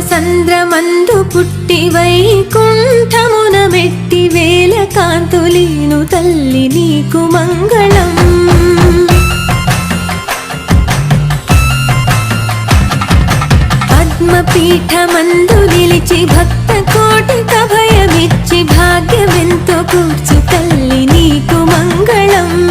చంద్రమందు పుట్టి వైకుంఠమున మెట్టి వేల కాంతులీను తల్లి నీకు మంగళం. పీఠమందు నిలిచి భక్త కోటి కభయమిచ్చి భాగ్యమెంతో కూర్చు తల్లి నీకు మంగళం.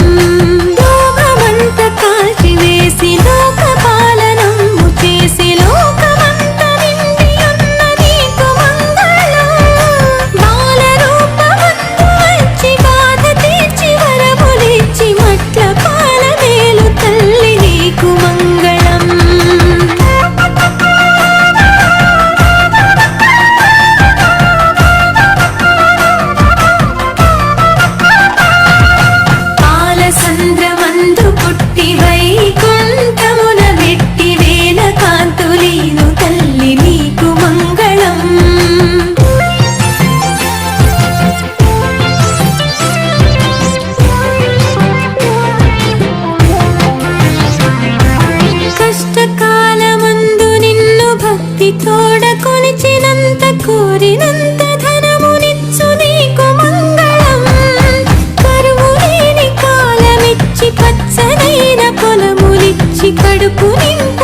పొందినంత ధనమునిచ్చు నీకు మంగళం. కరువు లేని కాలమిచ్చి కడుపు నింపు